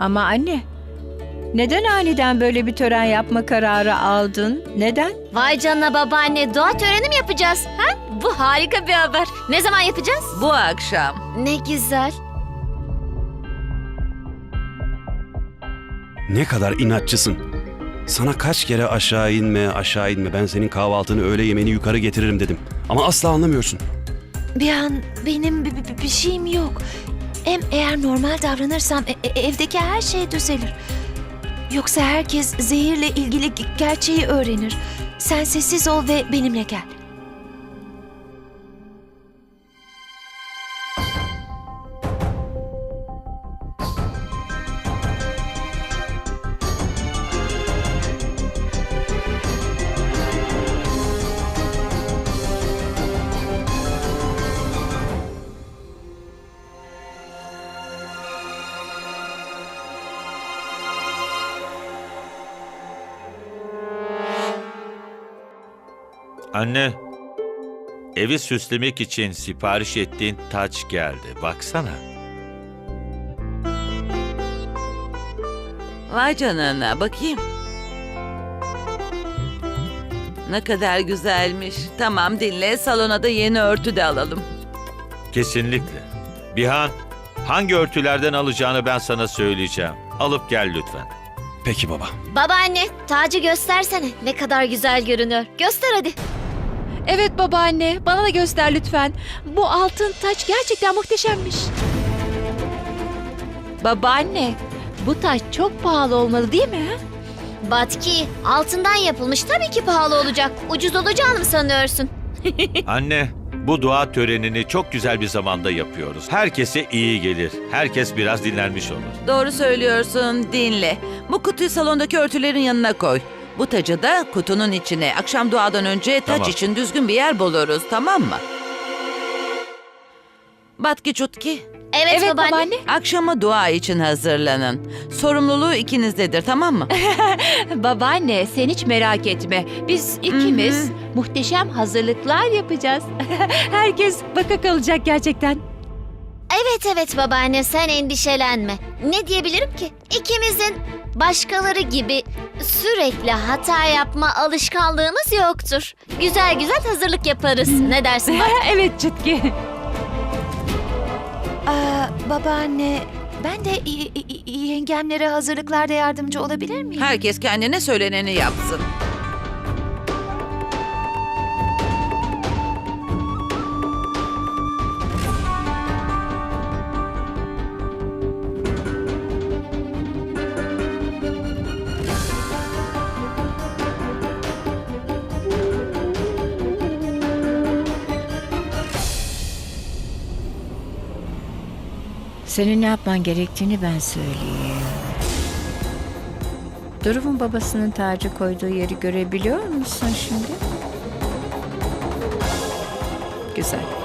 Ama anne, neden aniden böyle bir tören yapma kararı aldın? Neden? Vay canına babaanne doğa töreni mi yapacağız? Ha? Bu harika bir haber. Ne zaman yapacağız? Bu akşam. Ne güzel. Ne kadar inatçısın. Sana kaç kere aşağı inme, aşağı inme. Ben senin kahvaltını, öğle yemeğini yukarı getiririm dedim. Ama asla anlamıyorsun. Bir an benim bir, bir- bir şeyim yok. Hem eğer normal davranırsam e- e- evdeki her şey düzelir. Yoksa herkes zehirle ilgili ge- gerçeği öğrenir. Sen sessiz ol ve benimle gel. Anne, evi süslemek için sipariş ettiğin taç geldi. Baksana. Vay canına bakayım. Ne kadar güzelmiş. Tamam dinle salona da yeni örtü de alalım. Kesinlikle. Bihan, hangi örtülerden alacağını ben sana söyleyeceğim. Alıp gel lütfen. Peki baba. Babaanne tacı göstersene. Ne kadar güzel görünüyor. Göster hadi. Evet babaanne, bana da göster lütfen. Bu altın taç gerçekten muhteşemmiş. Babaanne, bu taç çok pahalı olmalı değil mi? Batki altından yapılmış tabii ki pahalı olacak. Ucuz olacağını mı sanıyorsun? Anne, bu dua törenini çok güzel bir zamanda yapıyoruz. Herkese iyi gelir. Herkes biraz dinlenmiş olur. Doğru söylüyorsun dinle. Bu kutuyu salondaki örtülerin yanına koy. Bu tacı da kutunun içine. Akşam duadan önce taç Tamam. için düzgün bir yer buluruz tamam mı? Batki çutki. Evet, Evet babaanne. babaanne. Akşama dua için hazırlanın. Sorumluluğu ikinizdedir tamam mı? Babaanne, sen hiç merak etme. Biz ikimiz muhteşem hazırlıklar yapacağız. Herkes baka kalacak gerçekten. Evet evet babaanne sen endişelenme. Ne diyebilirim ki? İkimizin başkaları gibi sürekli hata yapma alışkanlığımız yoktur. Güzel güzel hazırlık yaparız. Ne dersin bak? evet Çutki. Aa, babaanne, ben de y- y- yengemlere hazırlıklarda yardımcı olabilir miyim? Herkes kendine söyleneni yapsın. Senin ne yapman gerektiğini ben söyleyeyim. Duruv'un babasının tacı koyduğu yeri görebiliyor musun şimdi? Güzel.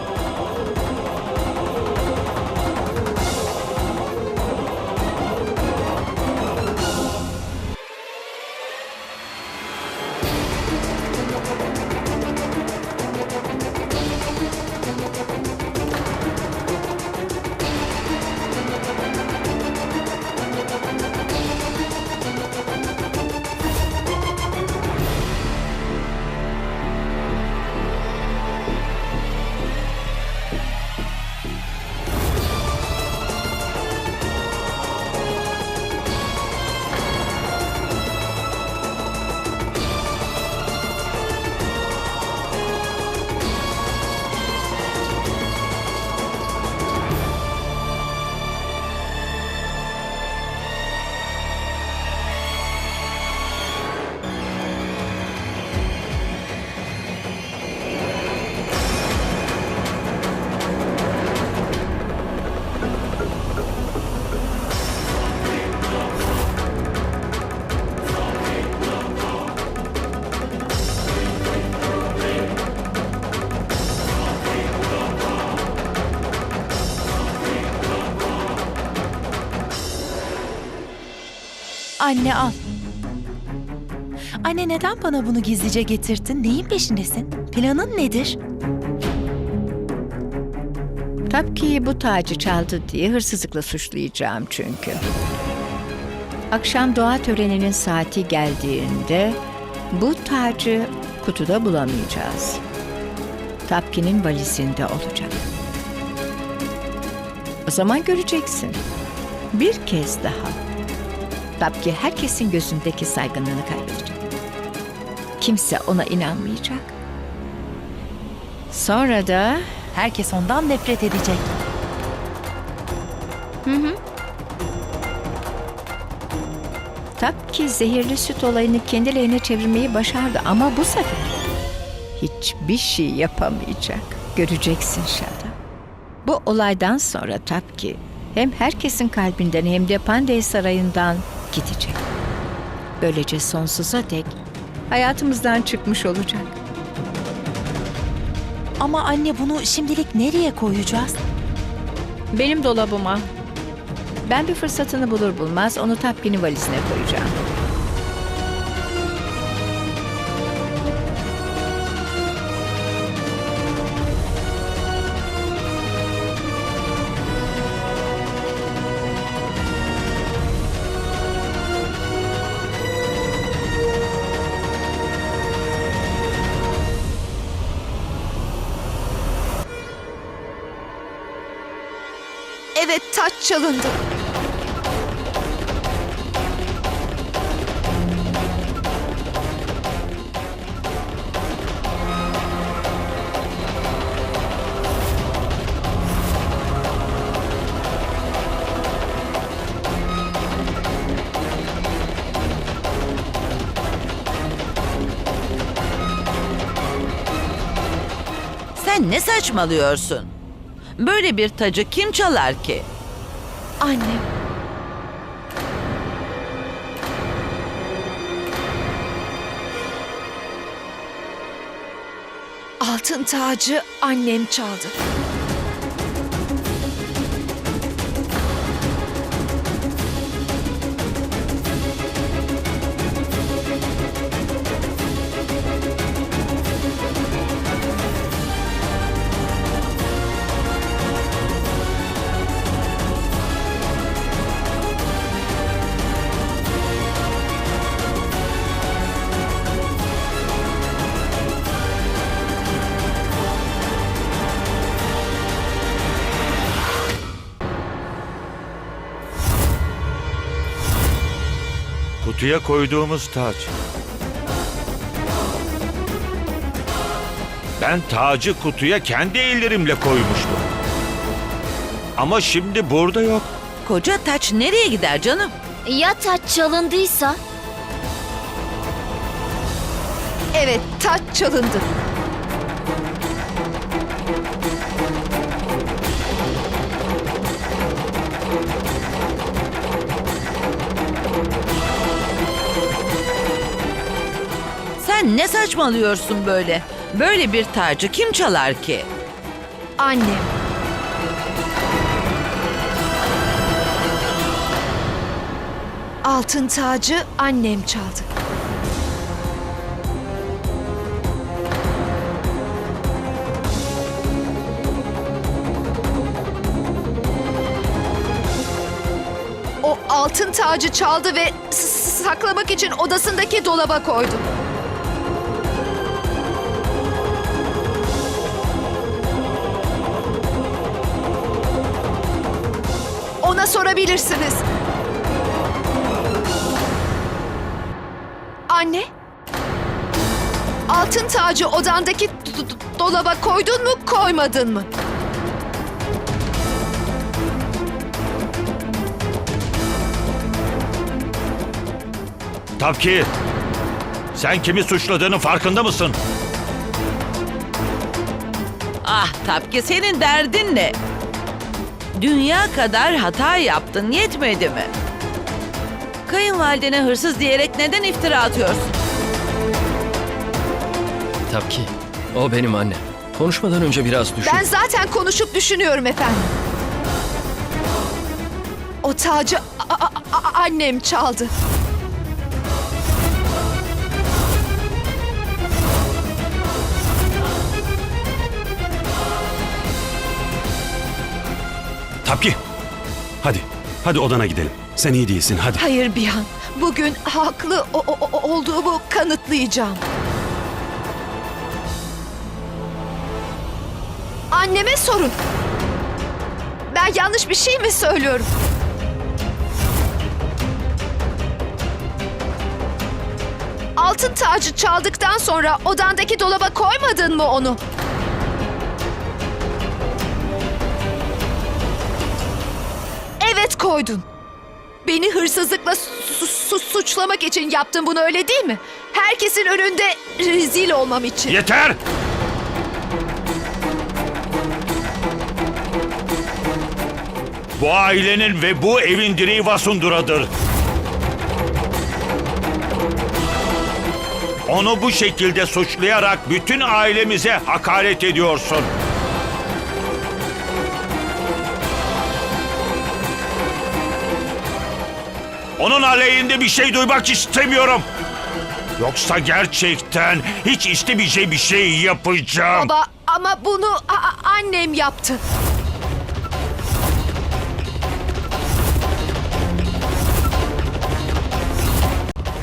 Anne al. Anne neden bana bunu gizlice getirdin? Neyin peşindesin? Planın nedir? Tabii ki bu tacı çaldı diye hırsızlıkla suçlayacağım çünkü. Akşam dua töreninin saati geldiğinde bu tacı kutuda bulamayacağız. Tapki'nin valizinde olacak. O zaman göreceksin. Bir kez daha. Tapki herkesin gözündeki saygınlığını kaybedecek. Kimse ona inanmayacak. Sonra da Herkes ondan nefret edecek. Tapki zehirli süt olayını kendi lehine çevirmeyi başardı ama bu sefer hiçbir şey yapamayacak. Göreceksin Şada. Bu olaydan sonra Tapki hem herkesin kalbinden hem de Pandey Sarayı'ndan gidecek. Böylece sonsuza dek hayatımızdan çıkmış olacak. Ama anne bunu şimdilik nereye koyacağız? Benim dolabıma. Ben bir fırsatını bulur bulmaz onu Tapki'nin valizine koyacağım. Evet taç çalındı. Sen ne saçmalıyorsun? Böyle bir tacı kim çalar ki? Annem. Altın tacı annem çaldı. Kutuya koyduğumuz taç. Ben tacı kutuya kendi ellerimle koymuştum. Ama şimdi burada yok. Koca taç nereye gider canım? Ya taç çalındıysa? Evet taç çalındı. Sen ne saçmalıyorsun böyle? Böyle bir tacı kim çalar ki? Annem. Altın tacı annem çaldı. O altın tacı çaldı ve saklamak için odasındaki dolaba koydu. Ona sorabilirsiniz. Anne? Altın tacı odandaki dolaba koydun mu, koymadın mı? Tapki, sen kimi suçladığının farkında mısın? Ah Tapki senin derdin ne? Dünya kadar hata yaptın yetmedi mi? Kayınvalidene hırsız diyerek neden iftira atıyorsun? Tabii ki. O benim annem. Konuşmadan önce biraz düşün. Ben zaten konuşup düşünüyorum efendim. O tacı a- a- a- annem çaldı. Tapki. Hadi. Hadi odana gidelim. Sen iyi değilsin hadi. Hayır Bihan. Bugün haklı o- o- olduğumu kanıtlayacağım. Anneme sorun. Ben yanlış bir şey mi söylüyorum? Altın tacı çaldıktan sonra odandaki dolaba koymadın mı onu? Koydun. Beni hırsızlıkla su- su- suçlamak için yaptın bunu öyle değil mi? Herkesin önünde rezil olmam için. Yeter! Bu ailenin ve bu evin direği Vasundura'dır. Onu bu şekilde suçlayarak bütün ailemize hakaret ediyorsun. Onun aleyhinde bir şey duymak istemiyorum. Yoksa gerçekten hiç istemeyeceğim bir şey yapacağım. Baba ama bunu annem yaptı.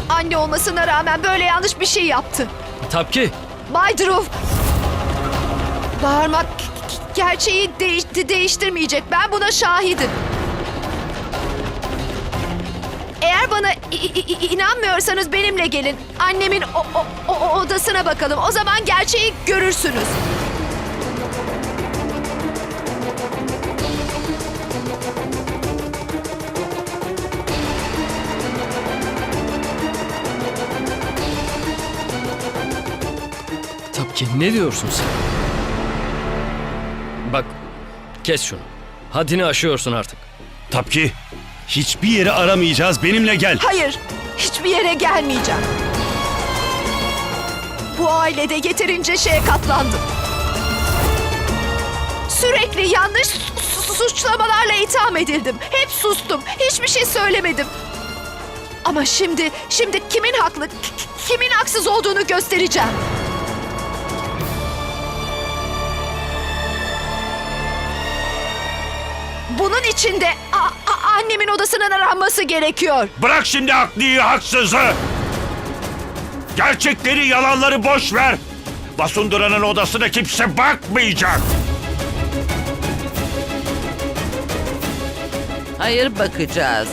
Anne olmasına rağmen böyle yanlış bir şey yaptı. Tapki. Bay Dhruv. Bağırmak gerçeği değiş- değiştirmeyecek. Ben buna şahidim. Eğer bana inanmıyorsanız benimle gelin. Annemin o, o- o- odasına bakalım. O zaman gerçeği görürsünüz. Tapki ne diyorsun sen? Bak kes şunu. Haddini aşıyorsun artık. Tapki hiçbir yeri aramayacağız benimle gel. Hayır, hiçbir yere gelmeyeceğim. Bu ailede yeterince şeye katlandım. Sürekli yanlış su- su- suçlamalarla itham edildim. Hep sustum, hiçbir şey söylemedim. Ama şimdi, şimdi kimin haklı, kimin haksız olduğunu göstereceğim. Bunun için de annemin odasının aranması gerekiyor. Bırak şimdi haklıyı haksızı. Gerçekleri yalanları boş ver. Vasundura'nın odasına kimse bakmayacak. Hayır bakacağız.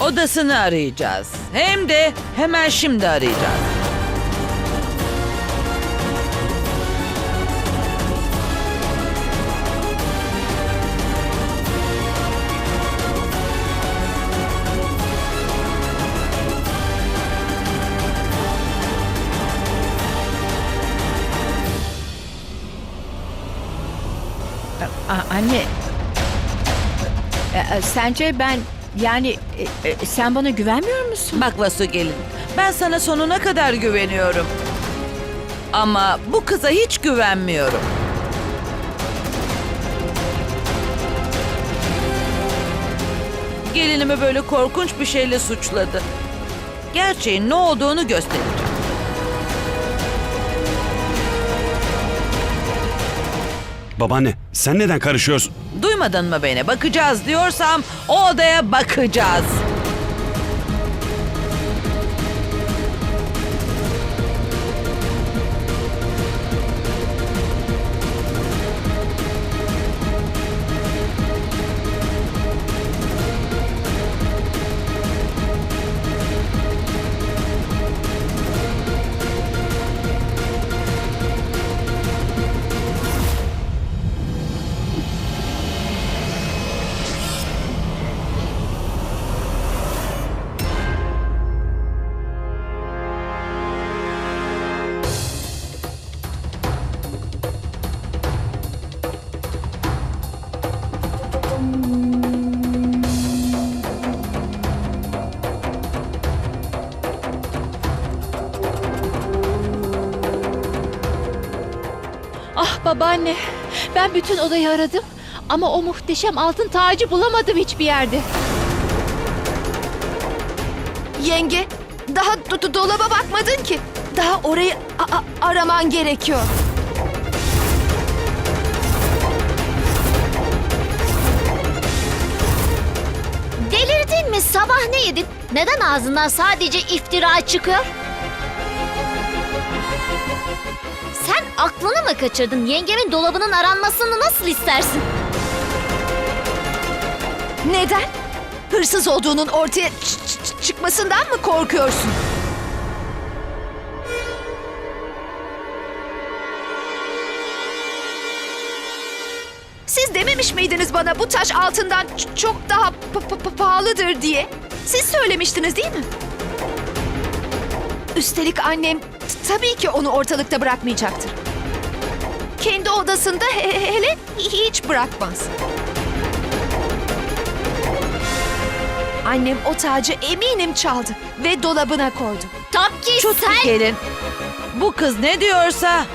Odasını arayacağız. Hem de hemen şimdi arayacağız. E, e, sence ben yani e, e, sen bana güvenmiyor musun? Bak Vasu gelin. Ben sana sonuna kadar güveniyorum. Ama bu kıza hiç güvenmiyorum. Gelinimi böyle korkunç bir şeyle suçladı. Gerçeğin ne olduğunu göstereceğim. Babaanne sen neden karışıyorsun? Duymadın mı beni? Bakacağız diyorsam o odaya bakacağız. Babaanne, ben bütün odayı aradım ama o muhteşem altın tacı bulamadım hiçbir yerde. Yenge, daha do- do- dolaba bakmadın ki. Daha orayı araman gerekiyor. Delirdin mi? Sabah ne yedin? Neden ağzından sadece iftira çıkıyor? Aklını mı kaçırdın? Yengemin dolabının aranmasını nasıl istersin? Neden? Hırsız olduğunun ortaya çıkmasından mı korkuyorsun? Siz dememiş miydiniz bana bu taş altından çok daha pa- pa- pa- pahalıdır diye? Siz söylemiştiniz değil mi? Üstelik annem tabii ki onu ortalıkta bırakmayacaktır. Kendi odasında he- he- hele hiç bırakmaz. Annem o tacı eminim çaldı ve dolabına koydu. Tabii ki Şu sen... gelin. Bu kız ne diyorsa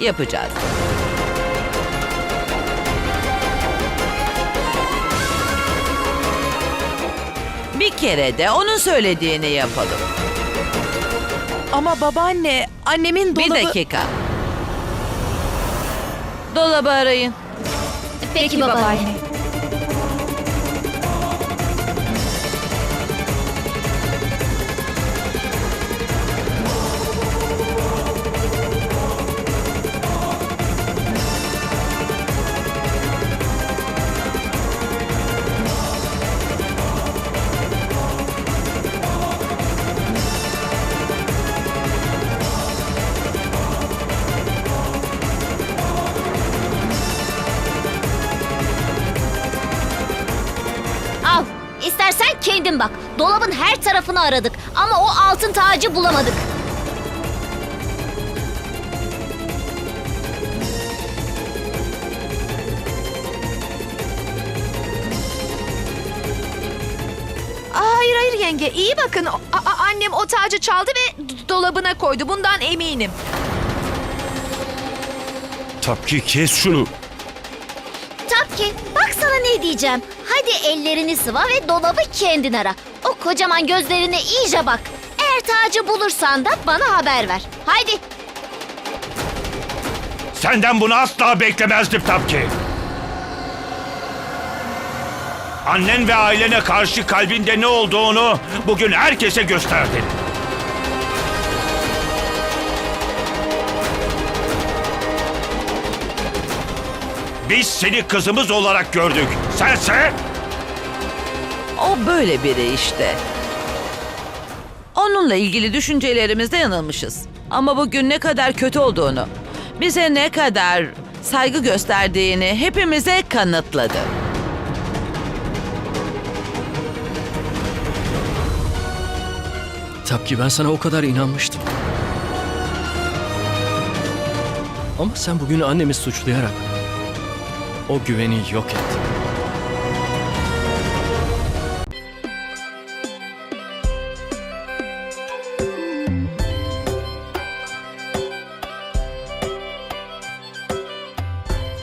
yapacağız. Bir kere de onun söylediğini yapalım. Ama babaanne, annemin Bir dakika. Dolabı arayın. Peki, babaanne. Al. İstersen kendin bak. Dolabın her tarafını aradık ama o altın tacı bulamadık. Aa, hayır hayır yenge, iyi bakın. O- a- a- annem o tacı çaldı ve d- dolabına koydu. Bundan eminim. Tapki kes şunu. Tapki bak sana ne diyeceğim. Hadi ellerini sıva ve dolabı kendin ara. O kocaman gözlerine iyice bak. Eğer tacı bulursan da bana haber ver. Haydi. Senden bunu asla beklemezdim Tapki. Annen ve ailene karşı kalbinde ne olduğunu bugün herkese gösterdin. Biz seni kızımız olarak gördük. Sense O böyle biri işte. Onunla ilgili düşüncelerimizde yanılmışız. Ama bugün ne kadar kötü olduğunu, bize ne kadar saygı gösterdiğini hepimize kanıtladı. Tabii ki ben sana o kadar inanmıştım. Ama sen bugün annemi suçlayarak o güveni yok ettin.